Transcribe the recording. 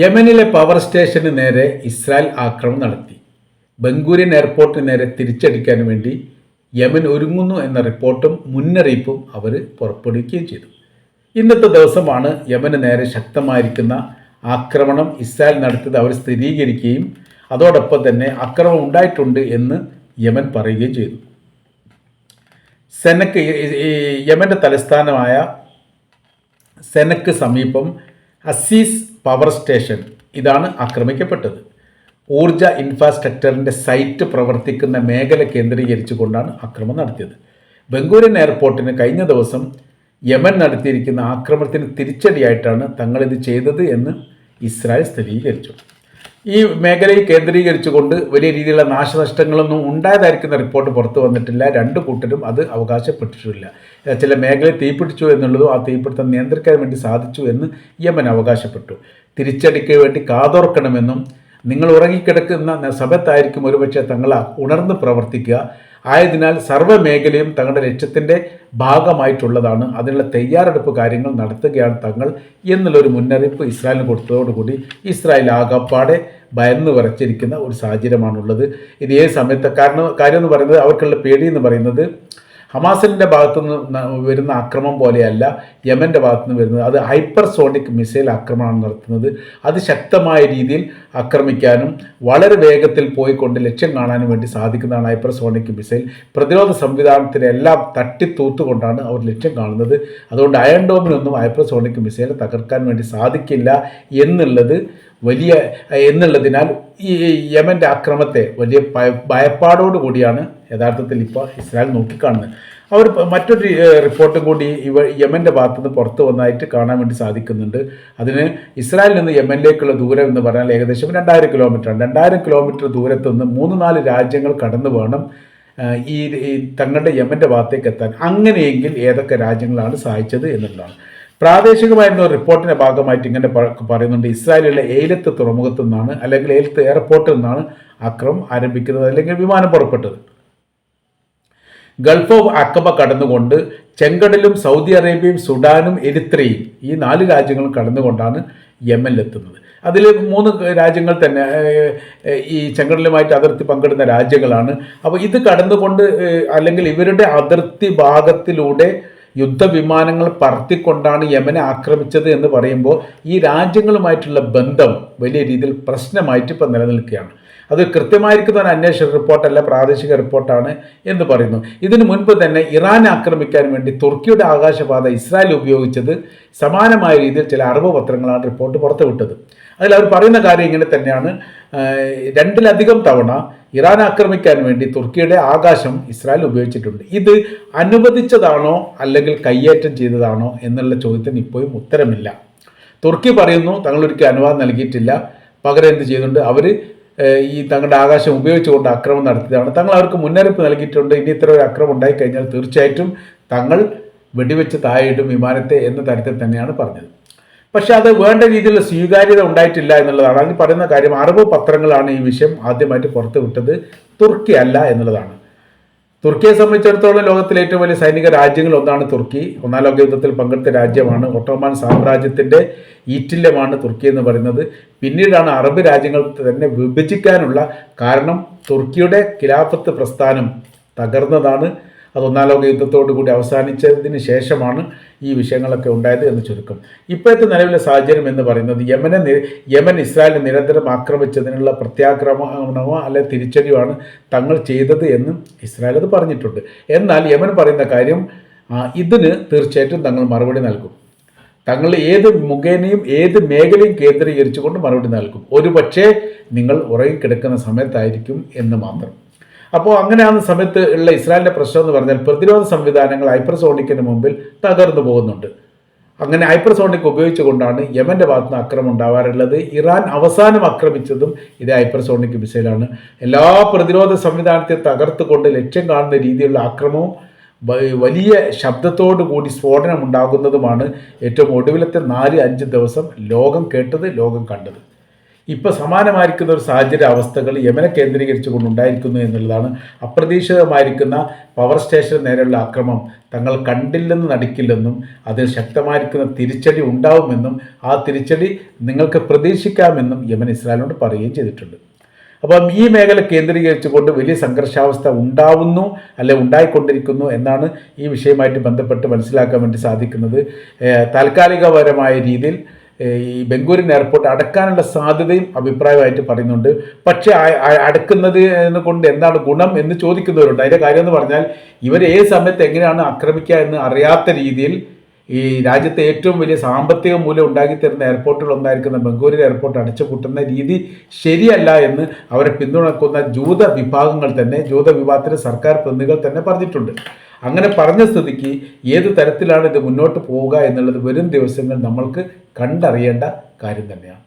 യമനിലെ പവർ സ്റ്റേഷന് നേരെ ഇസ്രായേൽ ആക്രമണം നടത്തി. ബംഗൂരിയൻ എയർപോർട്ടിന് നേരെ തിരിച്ചടിക്കാൻ വേണ്ടി യമൻ ഒരുങ്ങുന്നു എന്ന റിപ്പോർട്ടും മുന്നറിയിപ്പും അവർ പുറപ്പെടുവിക്കുകയും ചെയ്തു. ഇന്നത്തെ ദിവസമാണ് യമന് നേരെ ശക്തമായിരിക്കുന്ന ആക്രമണം ഇസ്രായേൽ നടത്തിയത് അവർ സ്ഥിരീകരിക്കുകയും അതോടൊപ്പം തന്നെ ആക്രമണം ഉണ്ടായിട്ടുണ്ട് എന്ന് യമൻ പറയുകയും ചെയ്തു. സെനക്ക് യമന്റെ തലസ്ഥാനമായ സെനക്ക് സമീപം അസീസ് പവർ സ്റ്റേഷൻ ഇതാണ് ആക്രമിക്കപ്പെട്ടത്. ഊർജ ഇൻഫ്രാസ്ട്രക്ചറിന്റെ സൈറ്റ് പ്രവർത്തിക്കുന്ന മേഖല കേന്ദ്രീകരിച്ചുകൊണ്ടാണ് ആക്രമം നടത്തിയത്. ബംഗൂരൻ എയർപോർട്ടിന് കഴിഞ്ഞ ദിവസം യമൻ നടത്തിയിരിക്കുന്ന ആക്രമണത്തിന് തിരിച്ചടിയായിട്ടാണ് തങ്ങളിത് ചെയ്തത് എന്ന് ഇസ്രായേൽ സ്ഥിരീകരിച്ചു. ഈ മേഖലയിൽ കേന്ദ്രീകരിച്ചുകൊണ്ട് വലിയ രീതിയിലുള്ള നാശനഷ്ടങ്ങളൊന്നും ഉണ്ടായതായിരിക്കുന്ന റിപ്പോർട്ട് പുറത്തു വന്നിട്ടില്ല. രണ്ട് കൂട്ടരും അത് അവകാശപ്പെട്ടിട്ടില്ല. ചില മേഖലയിൽ തീപിടിച്ചു എന്നുള്ളതും ആ തീപിടുത്തം നിയന്ത്രിക്കാൻ വേണ്ടി സാധിച്ചു എന്ന് യമൻ അവകാശപ്പെട്ടു. തിരിച്ചടിക്ക് വേണ്ടി കാതോർക്കണമെന്നും നിങ്ങൾ ഉറങ്ങിക്കിടക്കുന്ന സമയത്തായിരിക്കും ഒരുപക്ഷെ തങ്ങൾ ഉണർന്ന് പ്രവർത്തിക്കുക ആയതിനാൽ സർവ മേഖലയും തങ്ങളുടെ ലക്ഷ്യത്തിന്റെ ഭാഗമായിട്ടുള്ളതാണ്. അതിനുള്ള തയ്യാറെടുപ്പ് കാര്യങ്ങൾ നടത്തുകയാണ് തങ്ങൾ എന്നുള്ളൊരു മുന്നറിയിപ്പ് ഇസ്രായേലിന് കൊടുത്തതോടുകൂടി ഇസ്രായേൽ ആകപ്പാടെ ഭയന്ന് വരച്ചിരിക്കുന്ന ഒരു സാഹചര്യമാണുള്ളത്. ഇത് ഏത് സമയത്ത്? കാരണം കാര്യം എന്ന് പറയുന്നത് അവർക്കുള്ള പേടി എന്ന് പറയുന്നത് ഹമാസിന്റെ ഭാഗത്തുനിന്ന് വരുന്ന ആക്രമം പോലെയല്ല യമന്റെ ഭാഗത്തുനിന്ന് വരുന്നത്. അത് ഹൈപ്പർസോണിക് മിസൈൽ ആക്രമണമാണ് നടത്തുന്നത്. അത് ശക്തമായ രീതിയിൽ ആക്രമിക്കാനും വളരെ വേഗത്തിൽ പോയിക്കൊണ്ട് ലക്ഷ്യം കാണാനും വേണ്ടി സാധിക്കുന്നതാണ് ഹൈപ്പർസോണിക് മിസൈൽ. പ്രതിരോധ സംവിധാനത്തിലെ എല്ലാം തട്ടിത്തൂത്തുകൊണ്ടാണ് അവർ ലക്ഷ്യം കാണുന്നത്. അതുകൊണ്ട് അയൺ ഡോമിനൊന്നും ഹൈപ്പർസോണിക് മിസൈൽ തകർക്കാൻ വേണ്ടി സാധിക്കില്ല എന്നുള്ളത് വലിയ എന്നുള്ളതിനാൽ ഈ യമന്റെ ആക്രമത്തെ വലിയ ഭയപ്പാടോടു കൂടിയാണ് യഥാർത്ഥത്തിൽ ഇപ്പോൾ ഇസ്രായേൽ നോക്കിക്കാണുന്നത്. അവർ മറ്റൊരു റിപ്പോർട്ടും കൂടി ഇവ യമന്റെ ഭാഗത്തുനിന്ന് പുറത്തു വന്നായിട്ട് കാണാൻ വേണ്ടി സാധിക്കുന്നുണ്ട്. അതിന് ഇസ്രായേലിൽ നിന്ന് യമനിലേക്കുള്ള ദൂരം എന്ന് പറഞ്ഞാൽ ഏകദേശം രണ്ടായിരം കിലോമീറ്ററാണ്. രണ്ടായിരം കിലോമീറ്റർ ദൂരത്തു നിന്ന് മൂന്ന് നാല് രാജ്യങ്ങൾ കടന്നു വേണം ഈ തങ്ങളുടെ യമന്റെ ഭാഗത്തേക്ക് എത്താൻ അങ്ങനെയെങ്കിൽ ഏതൊക്കെ രാജ്യങ്ങളാണ് സഹായിച്ചത് എന്നുള്ളതാണ്. പ്രാദേശികമായിരുന്ന ഒരു റിപ്പോർട്ടിന്റെ ഭാഗമായിട്ട് ഇങ്ങനെ പറയുന്നുണ്ട്. ഇസ്രായേലിലെ ഏലത്ത് തുറമുഖത്തു നിന്നാണ് അല്ലെങ്കിൽ ഏലത്ത് എയർപോർട്ടിൽ നിന്നാണ് അക്രമം ആരംഭിക്കുന്നത് അല്ലെങ്കിൽ വിമാനം പുറപ്പെട്ടത്. ഗൾഫ് ഓഫ് അക്കബ കടന്നുകൊണ്ട് ചെങ്കടലും സൗദി അറേബ്യയും സുഡാനും എരിത്രയും ഈ നാല് രാജ്യങ്ങളും കടന്നുകൊണ്ടാണ് യമനിലെത്തുന്നത്. അതിൽ മൂന്ന് രാജ്യങ്ങൾ തന്നെ ഈ ചെങ്കടലുമായിട്ട് അതിർത്തി പങ്കിടുന്ന രാജ്യങ്ങളാണ്. അപ്പോൾ ഇത് കടന്നുകൊണ്ട് അല്ലെങ്കിൽ ഇവരുടെ അതിർത്തി ഭാഗത്തിലൂടെ യുദ്ധവിമാനങ്ങൾ പറത്തിക്കൊണ്ടാണ് യമനെ ആക്രമിച്ചത് എന്ന് പറയുമ്പോൾ ഈ രാജ്യങ്ങളുമായിട്ടുള്ള ബന്ധം വലിയ രീതിയിൽ പ്രശ്നമായിട്ട് ഇപ്പം നിലനിൽക്കുകയാണ്. അത് കൃത്യമായിരിക്കുന്ന ഒരു അന്വേഷണ റിപ്പോർട്ടല്ല പ്രാദേശിക റിപ്പോർട്ടാണ് എന്ന് പറയുന്നു. ഇതിനു മുൻപ് തന്നെ ഇറാൻ ആക്രമിക്കാൻ വേണ്ടി തുർക്കിയുടെ ആകാശപാത ഇസ്രായേൽ ഉപയോഗിച്ചത് സമാനമായ രീതിയിൽ ചില അറിവ് പത്രങ്ങളാണ് റിപ്പോർട്ട് പുറത്തുവിട്ടത്. അതിൽ അവർ പറയുന്ന കാര്യം ഇങ്ങനെ തന്നെയാണ്. രണ്ടിലധികം തവണ ഇറാൻ ആക്രമിക്കാൻ വേണ്ടി തുർക്കിയുടെ ആകാശം ഇസ്രായേൽ ഉപയോഗിച്ചിട്ടുണ്ട്. ഇത് അനുവദിച്ചതാണോ അല്ലെങ്കിൽ കയ്യേറ്റം ചെയ്തതാണോ എന്നുള്ള ചോദ്യത്തിന് ഇപ്പോഴും ഉത്തരമില്ല. തുർക്കി പറയുന്നു തങ്ങളൊരിക്കലും അനുവാദം നൽകിയിട്ടില്ല. പകരം എന്ത് ചെയ്യുന്നുണ്ട് അവർ ഈ തങ്ങളുടെ ആകാശം ഉപയോഗിച്ചുകൊണ്ട് അക്രമം നടത്തിയതാണ്. തങ്ങൾ അവർക്ക് മുന്നറിയിപ്പ് നൽകിയിട്ടുണ്ട്. ഇനി ഇത്ര ഒരു അക്രമം ഉണ്ടായിക്കഴിഞ്ഞാൽ തീർച്ചയായിട്ടും തങ്ങൾ വെടിവെച്ച് താഴെയിടും വിമാനത്തെ എന്ന തരത്തിൽ തന്നെയാണ് പറഞ്ഞത്. പക്ഷെ അത് വേണ്ട രീതിയിലുള്ള സ്വീകാര്യത ഉണ്ടായിട്ടില്ല എന്നുള്ളതാണ്. അതിന് പറയുന്ന കാര്യം അറബ് പത്രങ്ങളാണ് ഈ വിഷയം ആദ്യമായിട്ട് പുറത്തുവിട്ടത് തുർക്കി അല്ല എന്നുള്ളതാണ്. തുർക്കിയെ സംബന്ധിച്ചിടത്തോളം ലോകത്തിലെ ഏറ്റവും വലിയ സൈനിക രാജ്യങ്ങൾ ഒന്നാണ് തുർക്കി. ഒന്നാം ലോക യുദ്ധത്തിൽ പങ്കെടുത്ത രാജ്യമാണ്. ഒട്ടോമാൻ സാമ്രാജ്യത്തിന്റെ ഈറ്റില്യമാണ് തുർക്കി എന്ന് പറയുന്നത്. പിന്നീടാണ് അറബ് രാജ്യങ്ങൾ തന്നെ വിഭജിക്കാനുള്ള കാരണം തുർക്കിയുടെ ഖിലാഫത്ത് പ്രസ്ഥാനം തകർന്നതാണ്. അത് ഒന്നാം ലോക യുദ്ധത്തോടു കൂടി അവസാനിച്ചതിന് ശേഷമാണ് ഈ വിഷയങ്ങളൊക്കെ ഉണ്ടായത് എന്ന് ചുരുക്കം. ഇപ്പോഴത്തെ നിലവിലെ സാഹചര്യം എന്ന് പറയുന്നത് യമനെ യമൻ ഇസ്രായേലിനെ നിരന്തരം ആക്രമിച്ചതിനുള്ള പ്രത്യാക്രമണമോ അല്ലെ തിരിച്ചടിയുമാണ് തങ്ങൾ ചെയ്തത് എന്ന് ഇസ്രായേൽ അത് പറഞ്ഞിട്ടുണ്ട്. എന്നാൽ യമൻ പറയുന്ന കാര്യം ഇതിന് തീർച്ചയായിട്ടും തങ്ങൾ മറുപടി നൽകും. തങ്ങൾ ഏത് മുഖേനയും ഏത് മേഖലയും കേന്ദ്രീകരിച്ചുകൊണ്ട് മറുപടി നൽകും. ഒരു നിങ്ങൾ ഉറങ്ങിക്കിടക്കുന്ന സമയത്തായിരിക്കും എന്ന് മാത്രം. അപ്പോൾ അങ്ങനെയാകുന്ന സമയത്ത് ഉള്ള ഇസ്രായേലിന്റെ പ്രശ്നം എന്ന് പറഞ്ഞാൽ പ്രതിരോധ സംവിധാനങ്ങൾ ഹൈപ്പർസോണിക്കിന് മുമ്പിൽ തകർന്നു പോകുന്നുണ്ട്. അങ്ങനെ ഹൈപ്പർസോണിക് ഉപയോഗിച്ചുകൊണ്ടാണ് യമന്റെ ഭാഗത്ത് നിന്ന് അക്രമം ഉണ്ടാവാറുള്ളത്. ഇറാൻ അവസാനം ആക്രമിച്ചതും ഇതേ ഹൈപ്പർസോണിക് മിസൈലാണ്. എല്ലാ പ്രതിരോധ സംവിധാനത്തെ തകർത്തുകൊണ്ട് ലക്ഷ്യം കാണുന്ന രീതിയിലുള്ള ആക്രമവും വലിയ ശബ്ദത്തോടു കൂടി സ്ഫോടനം ഉണ്ടാകുന്നതുമാണ് ഏറ്റവും ഒടുവിലത്തെ നാല് അഞ്ച് ദിവസം ലോകം കേട്ടത് ലോകം കണ്ടത്. ഇപ്പോൾ സമാനമായിരിക്കുന്ന ഒരു സാഹചര്യ അവസ്ഥകൾ യമനെ കേന്ദ്രീകരിച്ചുകൊണ്ട് ഉണ്ടായിരിക്കുന്നു എന്നുള്ളതാണ് അപ്രതീക്ഷിതമായിരിക്കുന്ന പവർ സ്റ്റേഷന് നേരെയുള്ള ആക്രമം തങ്ങൾ കണ്ടില്ലെന്ന് നടിക്കില്ലെന്നും അതിൽ ശക്തമായിരിക്കുന്ന തിരിച്ചടി ഉണ്ടാവുമെന്നും ആ തിരിച്ചടി നിങ്ങൾക്ക് പ്രതീക്ഷിക്കാമെന്നും യമൻ ഇസ്രായേലിനോട് പറയുകയും ചെയ്തിട്ടുണ്ട്. അപ്പം ഈ മേഖല കേന്ദ്രീകരിച്ചുകൊണ്ട് വലിയ സംഘർഷാവസ്ഥ ഉണ്ടാവുന്നു അല്ലെ ഉണ്ടായിക്കൊണ്ടിരിക്കുന്നു എന്നാണ് ഈ വിഷയമായിട്ട് ബന്ധപ്പെട്ട് മനസ്സിലാക്കാൻ വേണ്ടി സാധിക്കുന്നത്. താൽക്കാലികപരമായ രീതിയിൽ ഈ ബംഗൂരിൻ എയർപോർട്ട് അടക്കാനുള്ള സാധ്യതയും അഭിപ്രായമായിട്ട് പറയുന്നുണ്ട്. പക്ഷേ അടക്കുന്നത് കൊണ്ട് എന്താണ് ഗുണം എന്ന് ചോദിക്കുന്നവരുണ്ട്. അതിന്റെ കാര്യം എന്ന് പറഞ്ഞാൽ ഇവർ ഏത് സമയത്ത് എങ്ങനെയാണ് ആക്രമിക്കുക എന്ന് അറിയാത്ത രീതിയിൽ ഈ രാജ്യത്തെ ഏറ്റവും വലിയ സാമ്പത്തിക മൂല്യം ഉണ്ടാക്കി തരുന്ന എയർപോർട്ടുകൾ ഒന്നായിരിക്കുന്ന ബംഗൂരിൽ എയർപോർട്ട് അടച്ചു കൂട്ടുന്ന രീതി ശരിയല്ല എന്ന് അവരെ പിന്തുണക്കുന്ന ജൂത വിഭാഗങ്ങൾ തന്നെ ജൂത വിഭാഗത്തിലെ സർക്കാർ പ്രതിനിധികൾ തന്നെ പറഞ്ഞിട്ടുണ്ട്. അങ്ങനെ പറഞ്ഞ സ്ഥിതിക്ക് ഏത് തരത്തിലാണ് ഇത് മുന്നോട്ട് പോവുക എന്നുള്ളത് വരും ദിവസങ്ങൾ നമ്മൾക്ക് കണ്ടറിയേണ്ട കാര്യം തന്നെയാണ്.